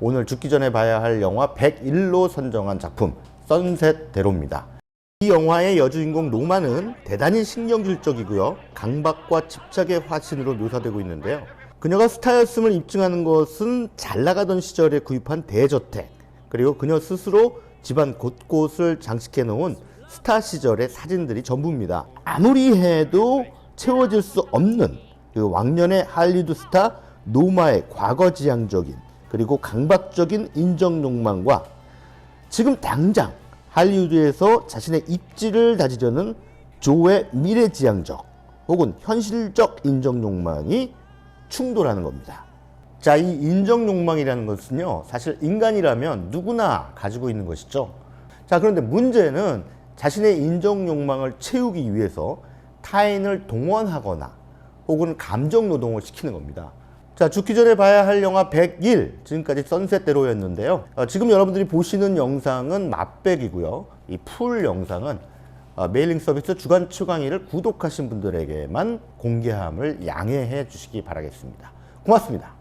오늘 죽기 전에 봐야 할 영화 101로 선정한 작품 선셋 대로입니다. 이 영화의 여주인공 노마는 대단히 신경질적이고요. 강박과 집착의 화신으로 묘사되고 있는데요. 그녀가 스타였음을 입증하는 것은 잘 나가던 시절에 구입한 대저택, 그리고 그녀 스스로 집안 곳곳을 장식해 놓은 스타 시절의 사진들이 전부입니다. 아무리 해도 채워질 수 없는 그 왕년의 할리우드 스타 노마의 과거지향적인 그리고 강박적인 인정 욕망과 지금 당장 할리우드에서 자신의 입지를 다지려는 조의 미래지향적 혹은 현실적 인정 욕망이 충돌하는 겁니다. 자, 이 인정 욕망이라는 것은요, 사실 인간이라면 누구나 가지고 있는 것이죠. 자, 그런데 문제는 자신의 인정 욕망을 채우기 위해서 타인을 동원하거나 혹은 감정 노동을 시키는 겁니다. 자, 죽기 전에 봐야 할 영화 101. 지금까지 선셋대로였는데요. 어, 지금 여러분들이 보시는 영상은 맛백이고요. 이 풀 영상은 어, 메일링 서비스 주간 최강의를 구독하신 분들에게만 공개함을 양해해 주시기 바라겠습니다. 고맙습니다.